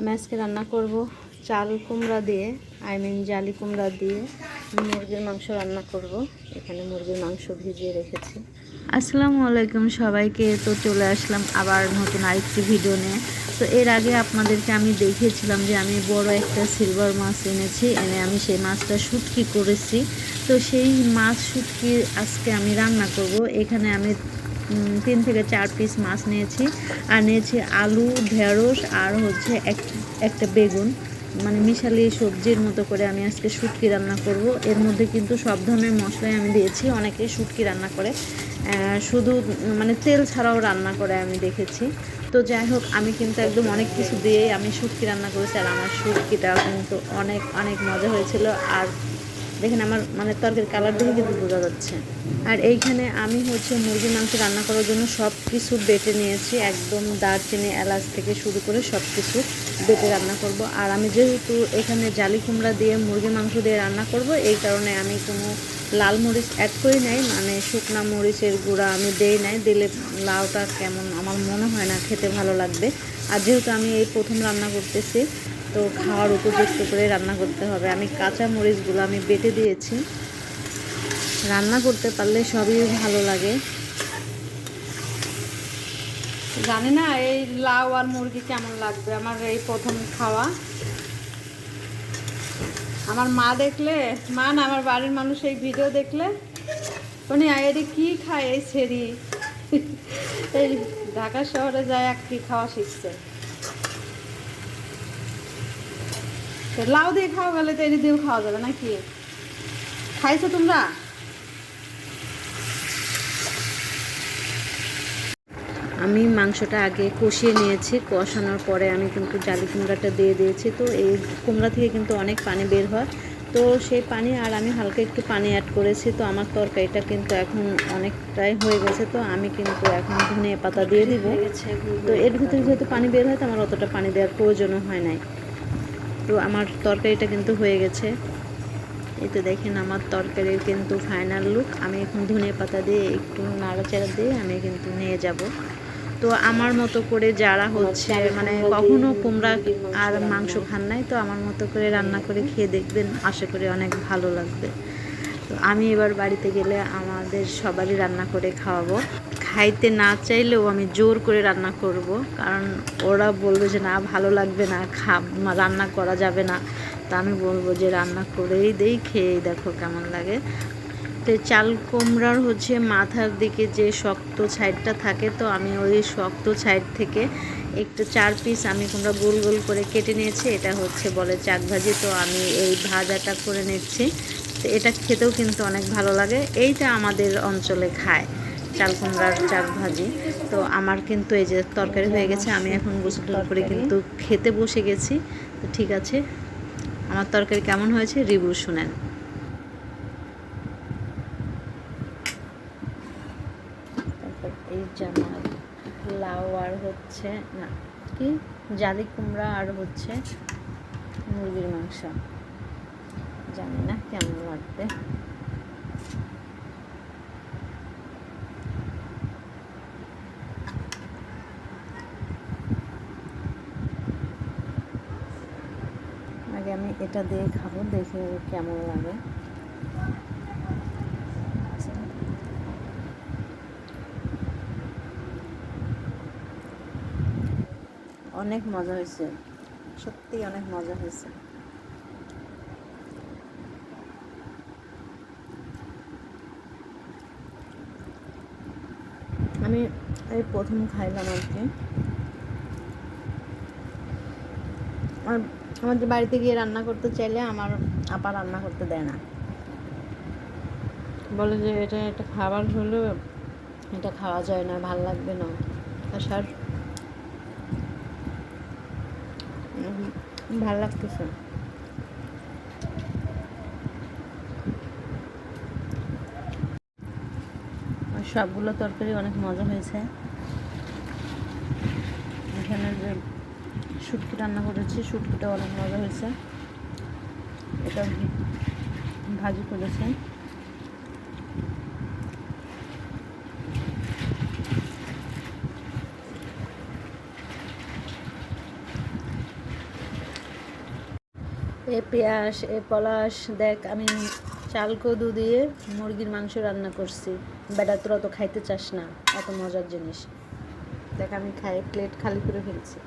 আমি আজকে রান্না করব চাল কুমড়া দিয়ে আই মিন জালি কুমড়া দিয়ে মুরগির মাংস রান্না করব। এখানে মুরগির মাংস ভিজিয়ে রেখেছি। আসসালামু আলাইকুম সবাইকে, তো চলে আসলাম আবার নতুন আরেকটি ভিডিও নিয়ে। তো এর আগে আপনাদেরকে আমি দেখিয়েছিলাম যে আমি বড় একটা সিলভার মাছ এনেছি, এনে আমি সেই মাছটা শুটকি করেছি। তো সেই মাছ শুটকি আজকে আমি রান্না করব। এখানে আমি তিন থেকে চার পিস মাছ নিয়েছি। আর নিয়েছি আলু, ঢেঁড়স আর হচ্ছে এক, একটা বেগুন। মানে মিশালি সবজির মতো করে আমি আজকে শুটকি রান্না করব। এর মধ্যে কিন্তু সব ধরনের মশলাই আমি দিয়েছি, অনেকেই শুটকি রান্না করে। শুধু মানে তেল ছাড়াও রান্না করে আমি দেখেছি। তো যাই হোক, আমি কিন্তু একদম অনেক কিছু দিয়েই আমি শুটকি রান্না করেছি। আর আমার শুটকিটা কিন্তু অনেক অনেক মজা হয়েছিল। আর দেখেন আমার মানে তরকারির কালার দেখে কিন্তু বোঝা যাচ্ছে। আর এইখানে আমি হচ্ছে মুরগির মাংস রান্না করার জন্য সব কিছু বেটে নিয়েছি, একদম দারচিনি, এলাচ থেকে শুরু করে সব কিছু বেটে রান্না করব। আর আমি যেহেতু এখানে জালি কুমড়া দিয়ে মুরগির মাংস দিয়ে রান্না করব, এই কারণে আমি কোনো লাল মরিচ অ্যাড করি নাই মানে শুকনা মরিচের গুঁড়া আমি দেই নাই, দিলে লাউটা কেমন আমার মনে হয় না খেতে ভালো লাগবে। আর যেহেতু আমি এই প্রথম রান্না করতেছি তো খাওয়ার উপযুক্ত করে রান্না করতে হবে। আমি কাঁচা মরিচগুলো আমি বেটে দিয়েছি। রান্না করতে পারলে সবই ভালো লাগে। জানি না, এই লাউ আর মুরগি কেমন লাগবে? আমার এই প্রথম খাওয়া। আমার মা দেখলে, মা না, আমার বাড়ির মানুষ এই ভিডিও দেখলে উনি এটি কি খায় এই ছেড়ি? এই ঢাকা শহরে যায় এক কি খাওয়া শিখছে তো লাউ দিয়ে খাওয়া গেলে তো এটি দিয়েও খাওয়া যাবে নাকি? খাইছো তোমরা? আমি মাংসটা আগে কষিয়ে নিয়েছি, কষানোর পরে আমি কিন্তু জালি কুমড়াটা দিয়ে দিয়েছি। তো এই কুমড়া থেকে কিন্তু অনেক পানি বের হয়। তো সেই পানি আর আমি হালকা একটু পানি অ্যাড করেছি। তো আমার তরকারিটা কিন্তু এখন অনেকটাই হয়ে গেছে। তো আমি কিন্তু এখন ধনে পাতা দিয়ে দিব। তো এর ভিতরে যেহেতু পানি বের হয়, তো আমার অতটা পানি দেওয়ার প্রয়োজনও হয় নাই। তো আমার তরকারিটা কিন্তু হয়ে গেছে। এই তো দেখেন আমার তরকারির কিন্তু ফাইনাল লুক আমি এখন ধনে পাতা দিয়ে একটু নাড়াচাড়া দিয়ে আমি কিন্তু নিয়ে যাব। তো আমার মতো করে যারা হচ্ছে মানে কখনো কুমড়া আর মাংস খান নাই, তো আমার মতো করে রান্না করে খেয়ে দেখবেন। আশা করি অনেক ভালো লাগবে। তো আমি এবার বাড়িতে গেলে আমাদের সবারই রান্না করে খাওয়াবো। খাইতে না চাইলেও আমি জোর করে রান্না করব, কারণ ওরা বলবে যে, না, ভালো লাগবে না খা রান্না করা যাবে না। তা আমি বলব যে, রান্না করেই দেই, খেয়েই দেখো কেমন লাগে। তো চাল কুমড়ার হচ্ছে মাথার দিকে যে শক্ত ছাইডটা থাকে, তো আমি ওই শক্ত ছাইড থেকে একটু চার পিস আমি কুমড়া গোল গোল করে কেটে নিয়েছি। এটা হচ্ছে বলে চাক ভাজি, তো আমি এই ভাজাটা করে নিচ্ছি। তো এটা খেতেও কিন্তু অনেক ভালো লাগে। এইটা আমাদের অঞ্চলে খায় চাল কুমড়ার চাক ভাজি। তো আমার কিন্তু এই যে তরকারি হয়ে গেছে, আমি এখন গোসল করে কিন্তু খেতে বসে গেছি। তো ঠিক আছে, আমার তরকারি কেমন হয়েছে রিভিউ শুনেন। এই জামার লাউ আর হচ্ছে, না, কি? জালি কুমড়া আর হচ্ছে মুরগির মাংস। জানি না কেমন লাগবে আগে আমি এটা দিয়ে খাব, দেখে কেমন লাগে। অনেক মজা হয়েছে সত্যি অনেক মজা হয়েছে। আমি এই প্রথম খাইলাম আর কি। আমাদের বাড়িতে গিয়ে রান্না করতে চাইলে আমার আপা রান্না করতে দেয় না। বলে যে এটা একটা খাবার হলেও এটা খাওয়া যায় না, ভালো লাগবে না। আসার। ভালো লাগতেছে। সবগুলো তরকারি অনেক মজা হয়েছে। এখানে যে শুটকি রান্না করেছি শুটকিটা অনেক মজা হয়েছে। এটা ভাজি করেছি। এ পেঁয়াজ, এ পলাশ, দেখ আমি চাল, কদু দিয়ে মুরগির মাংস রান্না করছি। বেটা, তোরা তো খাইতে চাস না, এত মজার জিনিস। দেখ, আমি খাই প্লেট খালি করে ফেলছি।